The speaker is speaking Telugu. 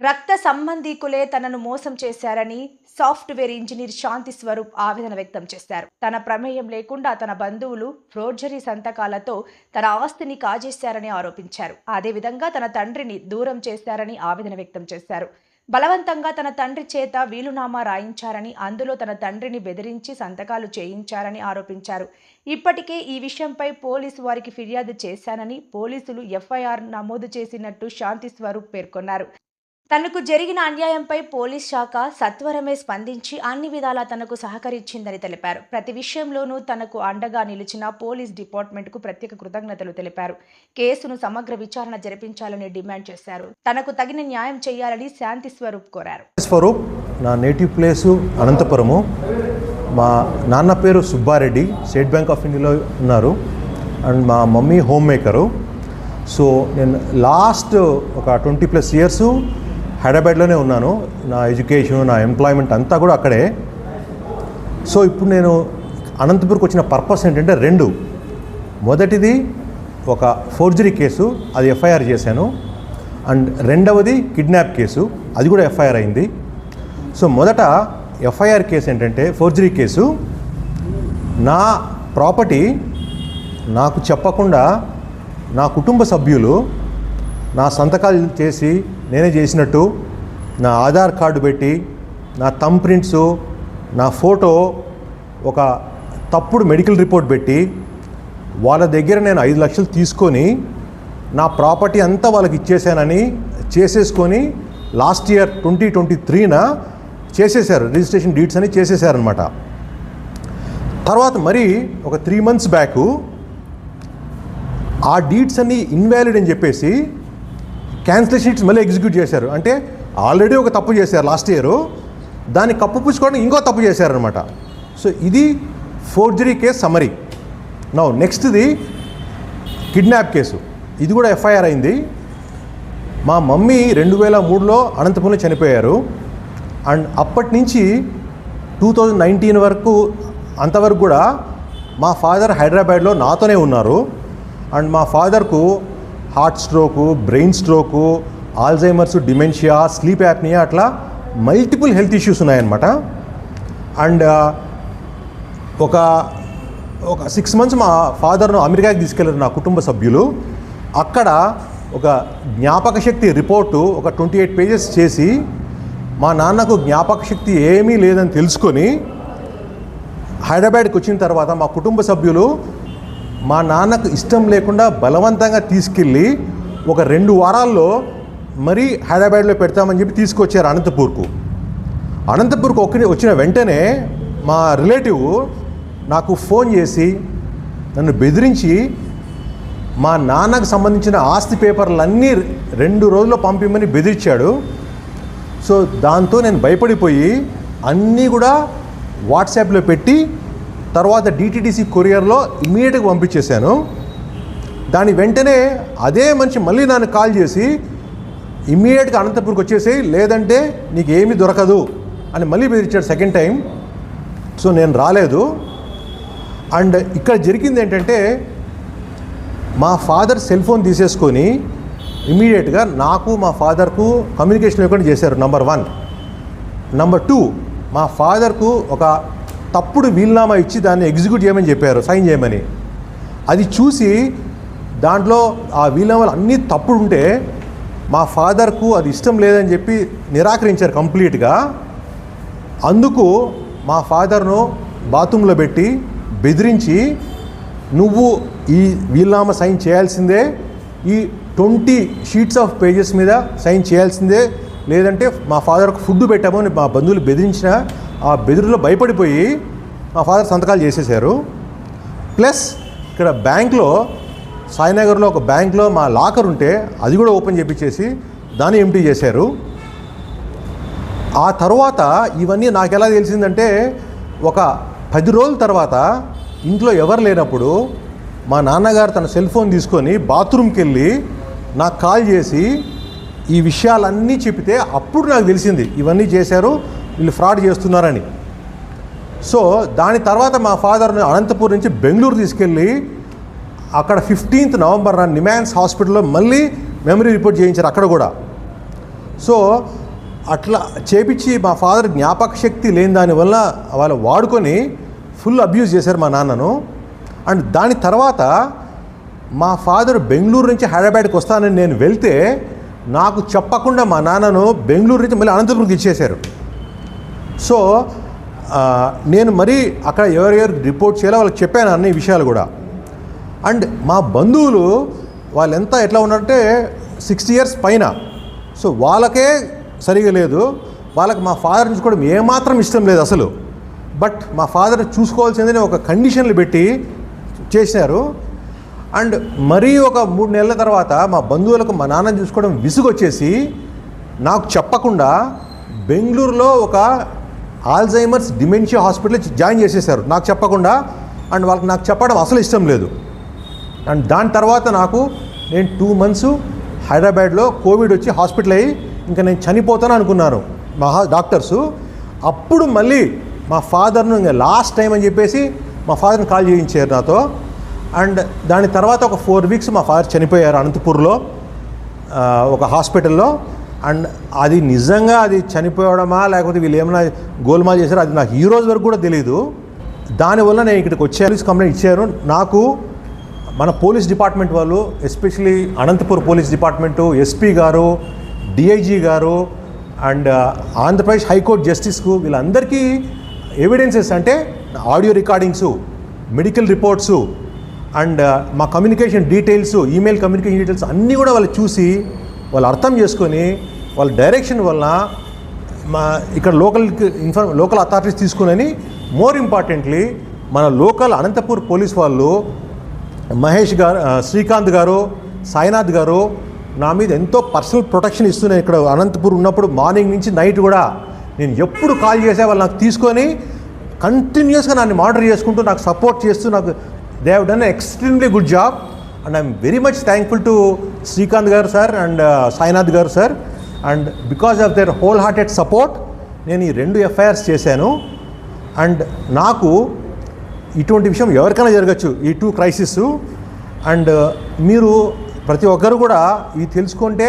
రక్త సంబంధీకులే తనను మోసం చేశారని సాఫ్ట్వేర్ ఇంజనీర్ శాంతి స్వరూప్ ఆవేదన వ్యక్తం చేశారు. తన ప్రమేయం లేకుండా తన బంధువులు ఫ్రోర్జరీ సంతకాలతో తన ఆస్తిని కాజేశారని ఆరోపించారు. అదేవిధంగా తన తండ్రిని దూరం చేశారని ఆవేదన వ్యక్తం చేశారు. బలవంతంగా తన తండ్రి చేత వీలునామా రాయించారని అందులో తన తండ్రిని బెదిరించి సంతకాలు చేయించారని ఆరోపించారు. ఇప్పటికే ఈ విషయంపై పోలీసు వారికి ఫిర్యాదు చేశానని పోలీసులు ఎఫ్ఐఆర్ నమోదు చేసినట్టు శాంతి స్వరూప్ పేర్కొన్నారు. తనకు జరిగిన అన్యాయంపై పోలీస్ శాఖ సత్వరమే స్పందించి అన్ని విధాలా తనకు సహకరించిందని తెలిపారు. ప్రతి విషయంలోనూ తనకు అండగా నిలిచిన పోలీస్ డిపార్ట్మెంట్కు ప్రత్యేక కృతజ్ఞతలు తెలిపారు. కేసును సమగ్ర విచారణ జరిపించాలని డిమాండ్ చేశారు. తనకు తగిన న్యాయం చేయాలని శాంతి స్వరూప్ కోరారు. స్వరూప్ నా నేటివ్ ప్లేసు అనంతపురము. మా నాన్న పేరు సుబ్బారెడ్డి స్టేట్ బ్యాంక్ ఆఫ్ ఇండియాలో ఉన్నారు. అండ్ మా మమ్మీ హోమ్ మేకరు. సో నేను లాస్ట్ ఒక ట్వంటీ ప్లస్ ఇయర్స్ హైదరాబాద్లోనే ఉన్నాను. నా ఎడ్యుకేషన్ నా ఎంప్లాయ్మెంట్ అంతా కూడా అక్కడే. సో ఇప్పుడు నేను అనంతపూర్కి వచ్చిన పర్పస్ ఏంటంటే రెండు. మొదటిది ఒక ఫోర్జరీ కేసు అది ఎఫ్ఐఆర్ చేశాను. అండ్ రెండవది కిడ్నాప్ కేసు అది కూడా ఎఫ్ఐఆర్ అయింది. సో మొదట ఎఫ్ఐఆర్ కేసు ఏంటంటే ఫోర్జరీ కేసు. నా ప్రాపర్టీ నాకు చెప్పకుండా నా కుటుంబ సభ్యులు నా సంతకాలు చేసి నేనే చేసినట్టు నా ఆధార్ కార్డు పెట్టి నా థమ్ ప్రింట్స్ నా ఫోటో ఒక తప్పుడు మెడికల్ రిపోర్ట్ పెట్టి వాళ్ళ దగ్గర నేను ఐదు లక్షలు తీసుకొని నా ప్రాపర్టీ అంతా వాళ్ళకి ఇచ్చేసానని చేసేసుకొని లాస్ట్ ఇయర్ ట్వంటీ ట్వంటీ త్రీన చేసేసారు రిజిస్ట్రేషన్ డీట్స్ అని చేసేసారనమాట తర్వాత మరి ఒక త్రీ మంత్స్ బ్యాకు ఆ డీట్స్ అన్ని ఇన్వాలిడ్ అని చెప్పేసి క్యాన్సిలేషన్ షీట్స్ మళ్ళీ ఎగ్జిక్యూట్ చేశారు. అంటే ఆల్రెడీ ఒక తప్పు చేశారు లాస్ట్ ఇయర్ దాన్ని కప్పుపుచ్చుకోవడానికి ఇంకో తప్పు చేశారనమాట సో ఇది ఫోర్జరీ కేసు సమరీ నౌ నెక్స్ట్ది కిడ్నాప్ కేసు ఇది కూడా ఎఫ్ఐఆర్ అయింది. మా మమ్మీ రెండు వేల మూడులో అనంతపురంలో చనిపోయారు. అండ్ అప్పటి నుంచి టూ థౌజండ్ నైన్టీన్ వరకు అంతవరకు కూడా మా ఫాదర్ హైదరాబాద్లో నాతోనే ఉన్నారు. అండ్ మా ఫాదర్కు heart stroke brain stroke Alzheimer's dementia sleep apnoea అట్లా మల్టిపుల్ హెల్త్ ఇష్యూస్ ఉన్నాయన్నమాట. అండ్ ఒక ఒక సిక్స్ మంత్స్ మా ఫాదర్ను అమెరికాకి తీసుకెళ్ళారు నా కుటుంబ సభ్యులు. అక్కడ ఒక జ్ఞాపక శక్తి రిపోర్టు ఒక ట్వంటీ ఎయిట్ పేజెస్ చేసి మా నాన్నకు జ్ఞాపక శక్తి ఏమీ లేదని తెలుసుకొని హైదరాబాద్కి వచ్చిన తర్వాత మా కుటుంబ సభ్యులు మా నాన్నకు ఇష్టం లేకుండా బలవంతంగా తీసుకెళ్ళి ఒక రెండు వారాల్లో మరీ హైదరాబాద్లో పెడతామని చెప్పి తీసుకొచ్చారు అనంతపూర్కు. అనంతపూర్కు ఒక వచ్చిన వెంటనే మా రిలేటివ్ నాకు ఫోన్ చేసి నన్ను బెదిరించి మా నాన్నకు సంబంధించిన ఆస్తి పేపర్లన్నీ రెండు రోజుల్లో పంపిమని బెదిరించాడు సో దాంతో నేను భయపడిపోయి అన్నీ కూడా వాట్సాప్లో పెట్టి తర్వాత డిటిడిసి కొరియర్లో ఇమీడియట్గా పంపించేశాను. దాని వెంటనే అదే మనిషి మళ్ళీ నన్ను కాల్ చేసి ఇమ్మీడియట్గా అనంతపూర్కి వచ్చేసి లేదంటే నీకు ఏమీ దొరకదు అని మళ్ళీ బెదిరించాడు సెకండ్ టైం సో నేను రాలేదు. అండ్ ఇక్కడ జరిగింది ఏంటంటే మా ఫాదర్ సెల్ ఫోన్ తీసేసుకొని ఇమీడియట్గా నాకు మా ఫాదర్కు కమ్యూనికేషన్ లేకుండా చేశారు నంబర్ వన్. నంబర్ టూ మా ఫాదర్కు ఒక తప్పుడు వీల్నామా ఇచ్చి దాన్ని ఎగ్జిక్యూట్ చేయమని చెప్పారు సైన్ చేయమని. అది చూసి దాంట్లో ఆ వీలునామాలు అన్నీ తప్పుడు ఉంటే మా ఫాదర్కు అది ఇష్టం లేదని చెప్పి నిరాకరించారు కంప్లీట్గా. అందుకు మా ఫాదర్ను బాత్రూంలో పెట్టి బెదిరించి నువ్వు ఈ వీల్నామా సైన్ చేయాల్సిందే ఈ ట్వంటీ షీట్స్ ఆఫ్ పేజెస్ మీద సైన్ చేయాల్సిందే లేదంటే మా ఫాదర్కు ఫుడ్ పెట్టామని మా బంధువులు బెదిరించిన ఆ బెదిరిలో భయపడిపోయి మా ఫాదర్ సంతకాలు చేసేసారు ప్లస్ ఇక్కడ బ్యాంక్లో సాయినగర్లో ఒక బ్యాంక్లో మా లాకర్ ఉంటే అది కూడా ఓపెన్ చేపించేసి దాన్ని ఎంటీ చేశారు. ఆ తర్వాత ఇవన్నీ నాకు ఎలా తెలిసిందంటే ఒక పది రోజుల తర్వాత ఇంట్లో ఎవరు లేనప్పుడు మా నాన్నగారు తన సెల్ ఫోన్ తీసుకొని బాత్రూమ్కి వెళ్ళి నాకు కాల్ చేసి ఈ విషయాలన్నీ చెప్తే అప్పుడు నాకు తెలిసింది. ఇవన్నీ చేశారు. వీళ్ళు ఫ్రాడ్ చేస్తున్నారని. సో దాని తర్వాత మా ఫాదర్ని అనంతపూర్ నుంచి బెంగళూరు తీసుకెళ్ళి అక్కడ ఫిఫ్టీన్త్ నవంబర్ నిమాన్స్ హాస్పిటల్లో మళ్ళీ మెమరీ రిపోర్ట్ చేయించారు అక్కడ కూడా. సో అట్లా చేపించి మా ఫాదర్ జ్ఞాపక శక్తి లేని దానివల్ల వాళ్ళు వాడుకొని ఫుల్ అబ్యూజ్ చేశారు మా నాన్నను. అండ్ దాని తర్వాత మా ఫాదర్ బెంగళూరు నుంచి హైదరాబాద్కి వస్తానని నేను వెళ్తే నాకు చెప్పకుండా మా నాన్నను బెంగళూరు నుంచి మళ్ళీ అనంతపురంకి ఇచ్చేశారు. సో నేను మరీ అక్కడ ఎవరెవరు రిపోర్ట్ చేయాలో వాళ్ళకి చెప్పాను అన్ని విషయాలు కూడా. అండ్ మా బంధువులు వాళ్ళెంత ఎట్లా ఉన్నారంటే సిక్స్టీ ఇయర్స్ పైన. సో వాళ్ళకే సరిగా లేదు. వాళ్ళకి మా ఫాదర్ చూసుకోవడం ఏమాత్రం ఇష్టం లేదు అసలు. బట్ మా ఫాదర్ని చూసుకోవాల్సిందని ఒక కండిషన్లు పెట్టి చేశారు అండ్ మరీ ఒక మూడు నెలల తర్వాత మా బంధువులకు మా నాన్న చూసుకోవడం విసుగొచ్చేసి నాకు చెప్పకుండా బెంగళూరులో ఒక ఆల్జైమర్స్ డిమెన్షియా హాస్పిటల్ జాయిన్ చేసేసారు నాకు చెప్పకుండా అండ్ వాళ్ళకి నాకు చెప్పడం అసలు ఇష్టం లేదు. అండ్ దాని తర్వాత నాకు నేను టూ మంత్స్ హైదరాబాద్లో కోవిడ్ వచ్చి హాస్పిటల్ అయ్యి ఇంకా నేను చనిపోతాను అనుకున్నాను. మా డాక్టర్స్. డాక్టర్సు అప్పుడు మళ్ళీ మా ఫాదర్ను ఇంకా లాస్ట్ టైం అని చెప్పేసి మా ఫాదర్ని కాల్ చేయించారు నాతో. అండ్ దాని తర్వాత ఒక ఫోర్ వీక్స్ మా ఫాదర్ చనిపోయారు అనంతపూర్లో ఒక హాస్పిటల్లో. అండ్ అది నిజంగా అది చనిపోవడమా లేకపోతే వీళ్ళు ఏమైనా గోల్మాల్ చేశారో అది నాకు ఈ రోజు వరకు కూడా తెలియదు దానివల్ల నేను ఇక్కడికి వచ్చే పోలీస్ కంప్లైంట్ ఇచ్చారు. నాకు మన పోలీస్ డిపార్ట్మెంట్ వాళ్ళు especially Anantapur police department SP గారు డిఐజీ గారు అండ్ ఆంధ్రప్రదేశ్ హైకోర్టు జస్టిస్కు వీళ్ళందరికీ ఎవిడెన్సెస్ అంటే audio recordings medical reports and మా communication details email communication details అన్నీ కూడా వాళ్ళు చూసి వాళ్ళు అర్థం చేసుకొని వాళ్ళ డైరెక్షన్ వలన మా ఇక్కడ లోకల్ ఇన్ఫార్మ్ లోకల్ అథారిటీస్ తీసుకుని మోర్ ఇంపార్టెంట్లీ మన లోకల్ అనంతపూర్ పోలీస్ వాళ్ళు మహేష్ గారు శ్రీకాంత్ గారు సాయినాథ్ గారు నా మీద ఎంతో పర్సనల్ ప్రొటెక్షన్ ఇస్తున్నాయి ఇక్కడ అనంతపూర్ ఉన్నప్పుడు మార్నింగ్ నుంచి నైట్ కూడా. నేను ఎప్పుడు కాల్ చేసే వాళ్ళు నాకు తీసుకొని కంటిన్యూస్గా నన్ను మానిటర్ చేసుకుంటూ నాకు సపోర్ట్ చేస్తూ నాకు they have done extremely good job and I'm very much thankful to Srikanth గారు సార్ అండ్ సాయినాథ్ గారు sir and because of their whole hearted support నేను ఈ రెండు ఎఫ్ఐఆర్స్ చేశాను. అండ్ నాకు ఇటువంటి విషయం ఎవరికైనా జరగచ్చు ఈ టూ క్రైసిస్ అండ్ మీరు ప్రతి ఒక్కరు కూడా ఇది తెలుసుకుంటే